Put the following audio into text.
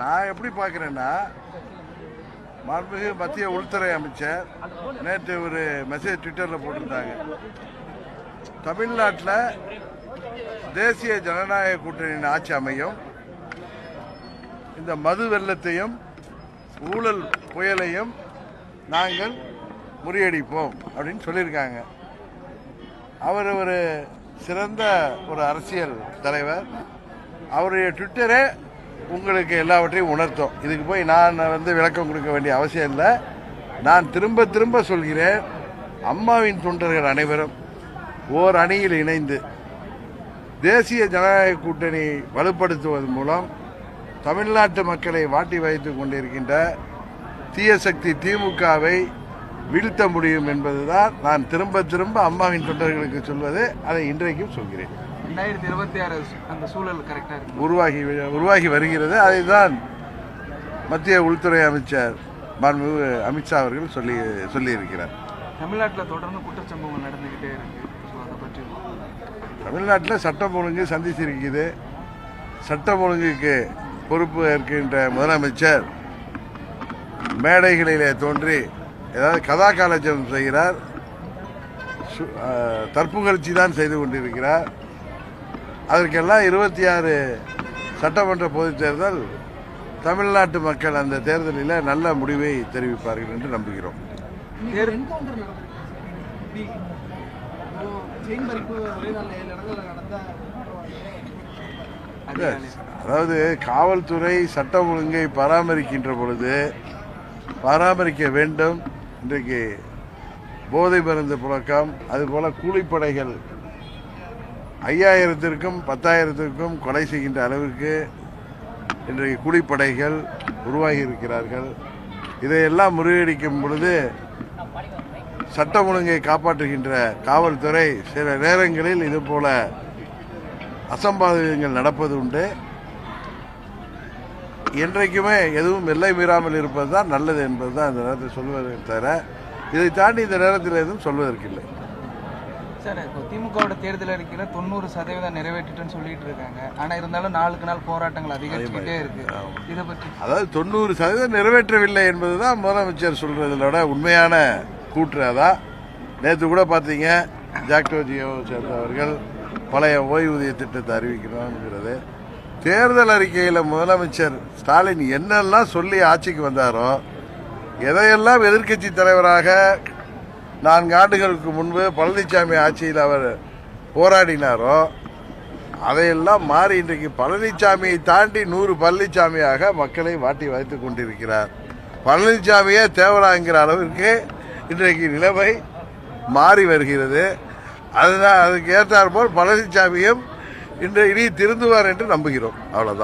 நான் எப்படி பார்க்குறேன்னா மாண்புமிகு மத்திய உள்துறை அமைச்சர் நேற்று ஒரு மெசேஜ் ட்விட்டரில் போட்டிருந்தாங்க. தமிழ்நாட்டில் தேசிய ஜனநாயக கூட்டணியின் ஆட்சி அமையும். இந்த மது வெள்ளத்தையும் ஊழல் புயலையும் நாங்கள் முறியடிப்போம் அப்படின்னு சொல்லியிருக்காங்க. அவர் ஒரு சிறந்த ஒரு அரசியல் தலைவர். அவருடைய ட்விட்டரே உங்களுக்கு எல்லாவற்றையும் உணர்த்தும். இதுக்கு போய் நான் வந்து விளக்கம் கொடுக்க வேண்டிய அவசியம் இல்லை. நான் திரும்ப திரும்ப சொல்கிறேன் அம்மாவின் தொண்டர்கள் அனைவரும் ஓர் அணியில் இணைந்து தேசிய ஜனநாயக கூட்டணி வலுப்படுத்துவதன் மூலம் தமிழ்நாட்டு மக்களை வாட்டி வைத்துக் கொண்டிருக்கின்ற தீய சக்தி திமுகவை வீழ்த்த முடியும் என்பதுதான் நான் திரும்ப திரும்ப அம்மாவின் தொண்டர்களுக்கு சொல்வது அதை இன்றைக்கும் சொல்கிறேன். ரெண்டாயிரத்தி இருபத்தி ஆறு அந்த சூழல் கரெக்டா இருக்கு. உருவாகி உருவாகி வருகிறது. அதைதான் மத்திய உள்துறை அமைச்சர் மாண்புமிகு அமித்ஷா அவர்கள் சொல்லி சொல்லியிருக்கிறார். தமிழ்நாட்டில் தொடர்ந்து குற்றச்சம்பவங்கள் நடந்துகிட்டே இருக்கு. அதை தமிழ்நாட்டில் சட்டம் ஒழுங்கு சந்திச்சிருக்குது சட்டம் ஒழுங்குக்கு பொறுப்பு ஏற்கின்ற முதலமைச்சர் மேடைகளிலே தோன்றி ஏதாவது கதா காலட்சம் செய்கிறார் தற்புகழ்ச்சி தான் செய்து கொண்டிருக்கிறார். அதற்கெல்லாம் இருபத்தி ஆறு சட்டமன்ற பொதுத் தேர்தல் தமிழ்நாட்டு மக்கள் அந்த தேர்தலில் நல்ல முடிவை தெரிவிப்பார்கள் என்று நம்புகிறோம். அதாவது காவல்துறை சட்டம் ஒழுங்கை பராமரிக்கின்ற பொழுது பராமரிக்க வேண்டும். இன்றைக்கு போதை மருந்து புழக்கம் அதுபோல் கூலிப்படைகள் ஐயாயிரத்திற்கும் பத்தாயிரத்திற்கும் கொலை செய்கின்ற அளவிற்கு இன்றைக்கு கூலிப்படைகள் உருவாகி இருக்கிறார்கள். இதையெல்லாம் முறியடிக்கும் பொழுது சட்டம் ஒழுங்கை காப்பாற்றுகின்ற காவல்துறை சில நேரங்களில் இது போல அசம்பாவிதங்கள் நடப்பது உண்டு. என்றைக்குமே எதுவும் எல்லை மீறாமல் இருப்பது தான் நல்லது என்பது தான் இந்த நேரத்தில் சொல்வதை தவிர இதை தாண்டி இந்த நேரத்தில் எதுவும் சொல்வதற்கில்லை. சார் இப்போ திமுகவோட தேர்தல் அறிக்கையில் தொண்ணூறு சதவீதம் நிறைவேற்றிட்டேன்னு சொல்லிட்டு இருக்காங்க. ஆனா இருந்தாலும் நாளுக்கு நாள் போராட்டங்கள் அதிகரிச்சுக்கிட்டே இருக்கு. இதை பற்றி அதாவது தொண்ணூறு சதவீதம் நிறைவேற்றவில்லை என்பது தான் முதலமைச்சர் சொல்றதோட உண்மையான கூற்று அதான் நேற்று கூட பார்த்தீங்க ஜாக்டோ ஜியோவை சேர்ந்தவர்கள் பழைய ஓய்வூதிய திட்டத்தை அறிவிக்கணுங்கிறது தேர்தல் அறிக்கையில் முதலமைச்சர் ஸ்டாலின் என்னெல்லாம் சொல்லி ஆட்சிக்கு வந்தாரோ எதையெல்லாம் எதிர்க்கட்சி தலைவராக நான்கு ஆண்டுகளுக்கு முன்பு பழனிசாமி ஆட்சியில் அவர் போராடினாரோ அதையெல்லாம் மாறி இன்றைக்கு பழனிசாமியை தாண்டி நூறு பழனிசாமியாக மக்களை வாட்டி வைத்துக் கொண்டிருக்கிறார். பழனிசாமியே தேவராங்கிற அளவிற்கு இன்றைக்கு நிலைமை மாறி வருகிறது. அதுதான் அதுக்கு ஏற்றாற்போல் பழனிசாமியும் இன்று இனி திருந்துவார் என்று நம்புகிறோம். அவ்வளவுதான்.